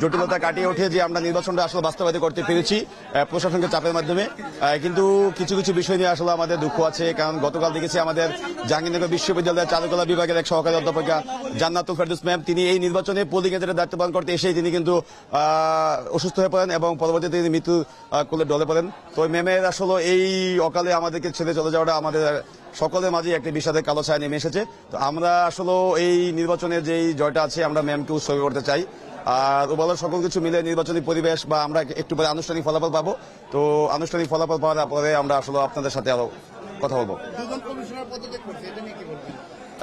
জটিলতা কাটিয়ে উঠে যে আমরা নির্বাচনটা আসলে বাস্তবায়িত করতে পেরেছি প্রশাসনকে চাপের মাধ্যমে। কিন্তু কিছু কিছু বিষয় নিয়ে আসলে আমাদের দুঃখ আছে, কারণ গতকাল দেখেছি আমাদের জাহাঙ্গীরনগর বিশ্ববিদ্যালয়ের চারুকলা বিভাগের এক সহকারী অধ্যাপিকা জান্নাতুল ফেরদুস ম্যাম, তিনি এই নির্বাচনে পোলিং এজেন্টের দায়িত্ব পালন করতে এসেই তিনি কিন্তু অসুস্থ হয়ে পড়েন এবং পরবর্তীতে তিনি মৃত্যু কোলে ডলে পড়েন। তো ম্যামের আসলে এই অকালে আমাদেরকে ছেড়ে চলে যাওয়াটা আমাদের সকলের মাঝে একটি বিষাদের কালো ছায়া নেমে এসেছে। তো আমরা আসলে এই নির্বাচনের যেই জয়টা আছে, আমরা ম্যামকে উৎসর্গ করতে চাই। আর ওভারঅল সকল কিছু মিলে নির্বাচনী পরিবেশ বা আমরা একটু পরে আনুষ্ঠানিক ফলাফল পাবো। তো আনুষ্ঠানিক ফলাফল পাওয়ার পরে আমরা আসলে আপনাদের সাথে আরও কথা বলব।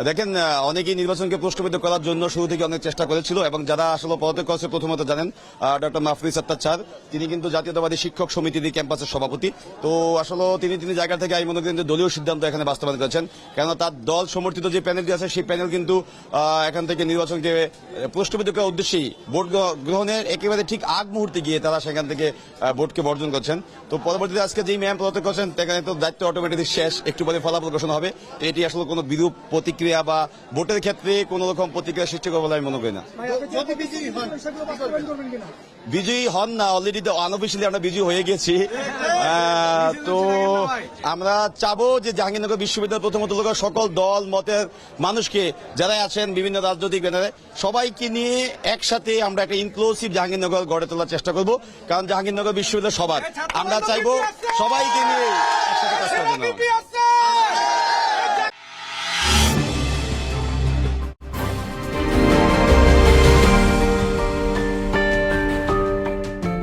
দেখেন অনেকেই নির্বাচনকে প্রশ্নবিদ্ধ করার জন্য শুরু থেকে অনেক চেষ্টা করেছিল এবং যারা আসলে পদত্যাগ করেছে, প্রথমত জানেন ডক্টর মাহফুজ সত্তার চার তিনি কিন্তু জাতীয়তাবাদী শিক্ষক সমিতি ক্যাম্পাসের সভাপতি। তো আসলে তিনি তিনি জায়গা থেকে আমি মনে করি দলীয় সিদ্ধান্ত এখানে বাস্তবায়ন করেছেন। কেননা তার দল সমর্থিত যে প্যানেলটি আছে, সেই প্যানেল কিন্তু এখান থেকে নির্বাচনকে প্রশ্নবিদ্ধ করার উদ্দেশ্যেই ভোট গ্রহ- গ্রহণের একেবারে ঠিক আগ মুহূর্তে গিয়ে তারা সেখান থেকে ভোটকে বর্জন করছেন। তো পরবর্তীতে আজকে যেই ম্যাম পদত্যাগ করছেন, সেখানে তো দায়িত্ব অটোমেটিক শেষ। একটু পরে ফলাফল ঘোষণা হবে। এটি আসলে কোনো বিরূপ প্রতিক্রিয়া বা ভোটের ক্ষেত্রে কোনো রকম প্রতিক্রিয়া সৃষ্টি করবে বলে আমি মনে করি না। বিজয়ী হন না অলরেডি তো আনঅফিসিয়ালি আমরা বিজয়ী হয়ে গেছি। তো আমরা চাবো যে জাহাঙ্গীরনগর বিশ্ববিদ্যালয় প্রথমত সকল দল মতের মানুষকে যারা আছেন বিভিন্ন রাজনৈতিক ব্যানারে সবাইকে নিয়ে একসাথে আমরা একটা ইনক্লুসিভ জাহাঙ্গীরনগর গড়ে তোলার চেষ্টা করব। কারণ জাহাঙ্গীরনগর বিশ্ববিদ্যালয় সবার। আমরা চাইব সবাইকে নিয়ে একসাথে কাজ করার জন্য।